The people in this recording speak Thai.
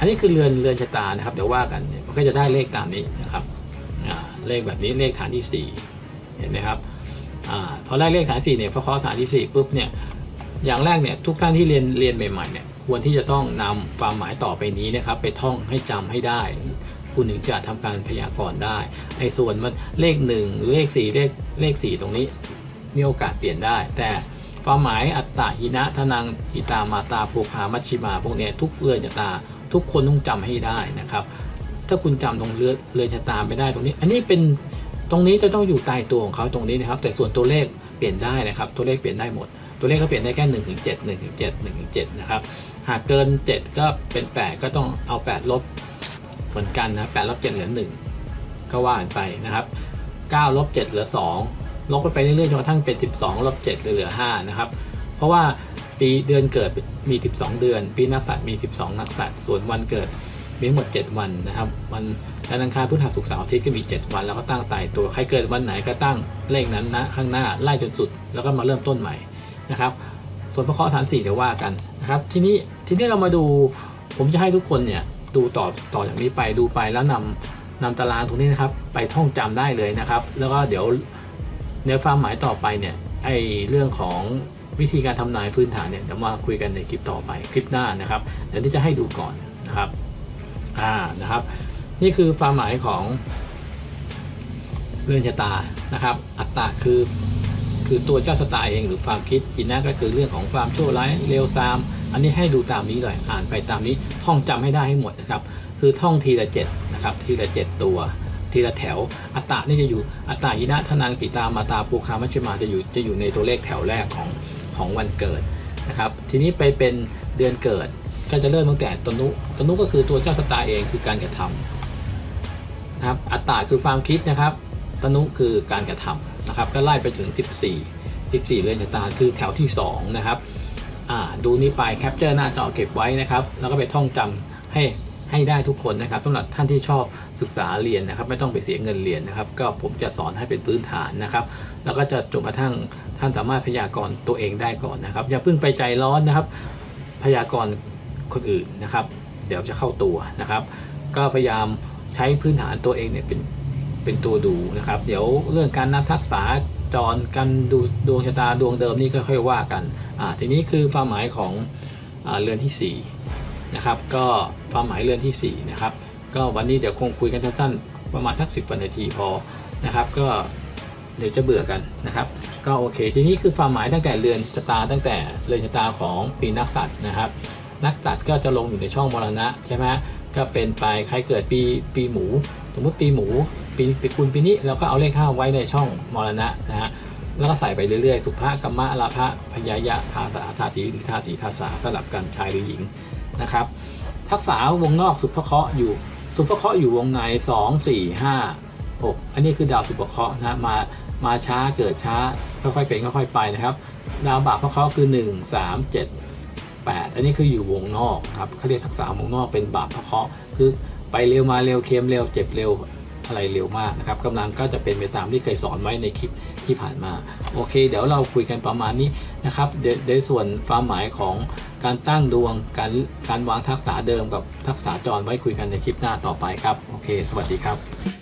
อันนี้คือเรือนเรือนชะตานะครับเดี๋ยวว่ากันเนี่ยมันก็จะได้เลขตามนี้นะครับเลขแบบนี้เลขฐานที่ 4 เห็นไหมครับอพอได้เลขฐาน4เนี่ยพอเคาะฐานที่4ปุ๊บเนี่ยอย่างแรกเนี่ยทุกท่านที่เรียนเรียนใหม่ๆเนี่ยควรที่จะต้องนำความหมายต่อไปนี้นะครับ ไปท่องให้จำให้ได้ คุณถึงจะทำการพยากรณ์ได้ไอ้ส่วนมันเลข 1 หรือเลข 4 เลขเลข 4 ตรงนี้มีโอกาสเปลี่ยนได้ แต่ความหมายอัตตาหินะทนังอิตามาตาภูคามัชชิมา พวกเนี้ยทุกเรือนชะตา ทุกคนต้องจำให้ได้นะครับ ถ้าคุณจำตรงเรือเรือชะตาไม่ได้ตรงนี้ อันนี้เป็นตรงนี้จะต้องอยู่ตายตัวของเขาตรงนี้นะครับ แต่ส่วนตัวเลขเปลี่ยนได้นะครับ ตัวเลขเปลี่ยนได้หมด ตัวเลขก็เปลี่ยนได้แค่1นถึงเจ็ดหนึ่งถึงเจ็ดหนึ่งถึงเจ็ดนะครับ หากเกิน 7 ก็เป็น 8 ก็ต้องเอา 8 ลบเหมือนกันนะ8ลบ7เหลือ1ก็ว่ากันไปนะครับ9ลบ7เหลือ 2 ลบไปไปเรื่อยๆจนกระทั่งเป็น 12ลบ7เหลือ 5 นะครับ เพราะว่า ปีเดือนเกิดมี 12 เดือน ปีนักษัตริย์มี 12 นักษัตริย์ส่วนวันเกิดมีทั้งหมด 7 วันนะครับวันจันทร์อังคารพฤหัสศุกร์เสาร์อาทิตย์ก็มี 7 วัน แล้วก็ตั้งตายตัวใครเกิดวันไหนก็ตั้งเลขนั้นนะข้างหน้าไล่จนสุด แล้วก็มาเริ่มต้นใหม่นะครับส่วนพระเคราะห์ฐานสี่เดี๋ยวว่ากันนะครับทีนี้ทีนี้เรามาดูผมจะให้ทุกคนเนี่ยดูต่อต่อจากนี้ไปดูไปแล้วนำนำตารางตรงนี้นะครับ ไปท่องจำได้เลยนะครับ แล้วก็เดี๋ยวในความหมายต่อไปเนี่ยไอเรื่องของ วิธีการทำนายพื้นฐานเนี่ยเดี๋ยวมาคุยกันในคลิปต่อไปคลิปหน้านะครับเดี๋ยวนี้จะให้ดูก่อนนะครับอ่านะครับ นี่คือความหมายของเรือนชะตานะครับ อัตตาคือคือตัวเจ้าชะตาเองหรือความคิดอินะก็คือเรื่องของความชั่วร้ายเลวทราม อันนี้ให้ดูตามนี้เลยอ่านไปตามนี้ท่องจำให้ได้ให้หมดนะครับ คือท่องทีละเจ็ดนะครับทีละเจ็ดตัวทีละแถว อัตตานี่จะอยู่อัตตาหินะทนังปิตามาตาภูคามัชฌิมาจะอยู่จะอยู่ในตัวเลขแถวแรกของ ของวันเกิดนะครับทีนี้ไปเป็นเดือนเกิดก็จะเริ่มตั้งแต่ตนุตนุก็คือตัวเจ้าชะตาเองคือการกระทำนะครับอัตตาคือความคิดนะครับตนุคือการกระทำนะครับก็ไล่ไปถึง 14 14เรือนชะตาคือแถวที่2นะครับดูนี้ไปแคปเจอร์หน้าจอเก็บไว้นะครับ แล้วก็ไปท่องจำให้ ให้ได้ทุกคนนะครับสำหรับท่านที่ชอบศึกษาเรียนนะครับ ไม่ต้องไปเสียเงินเรียนนะครับ ก็ผมจะสอนให้เป็นพื้นฐานนะครับ แล้วก็จะจนกระทั่งท่านสามารถพยากรณ์ตัวเองได้ก่อนนะครับ อย่าเพิ่งไปใจร้อนนะครับ พยากรณ์คนอื่นนะครับ เดี๋ยวจะเข้าตัวนะครับ ก็พยายามใช้พื้นฐานตัวเองเนี่ยเป็นเป็นตัวดูนะครับ เดี๋ยวเรื่องการนับทักษะจรการดูดวงชะตาดวงเดิมนี่ก็ค่อยว่ากันอ่าทีนี้คือความหมายของอาเรือนที่ 4 นะครับ ก็ความหมายเรือนที่ 4 นะครับ ก็วันนี้เดี๋ยวคงคุยกันสั้นๆประมาณทักสิบนาทีพอนะครับ ก็เดี๋ยวจะเบื่อกันนะครับ ก็โอเค ทีนี้คือความหมายตั้งแต่เรือนชะตาตั้งแต่เรือนชะตาของปีนักษัตริย์นะครับ นักษัตริย์ก็จะลงอยู่ในช่องมรณะใช่ไหมก็เป็นไปใครเกิดปีปีหมู สมมติปีหมูปีปีคุณปีนี้เราก็เอาเลขห้าไว้ในช่องมรณะนะฮะแล้วก็ใส่ไปเรื่อยๆ สุภาพกรรมะลาภะพยายะทาตาทาสีหรือทาสีทาสาสลับกันชายหรือหญิง นะครับ ทักษะวงนอกสุภเคราะห์อยู่สุภเคราะห์อยู่วงใน 2 4 5 6 อันนี้คือดาวสุภเคราะห์นะมามาช้าเกิดช้าค่อยๆเป็นค่อยๆไปนะครับ ดาวบาปเคราะห์คือ 1 3 7 8 อันนี้คืออยู่วงนอกครับเขาเรียกทักษะวงนอกเป็นบาปเคราะห์คือไปเร็วมาเร็วเค็มเร็วเจ็บเร็ว อะไรเร็วมากนะครับกำลังก็จะเป็นไปตามที่เคยสอนไว้ในคลิปที่ผ่านมา โอเค เดี๋ยวเราคุยกันประมาณนี้นะครับเดี๋ยวในส่วนความหมายของการตั้งดวงการการวางทักษะเดิมกับทักษะจรไว้คุยกันในคลิปหน้าต่อไปครับ โอเค สวัสดีครับ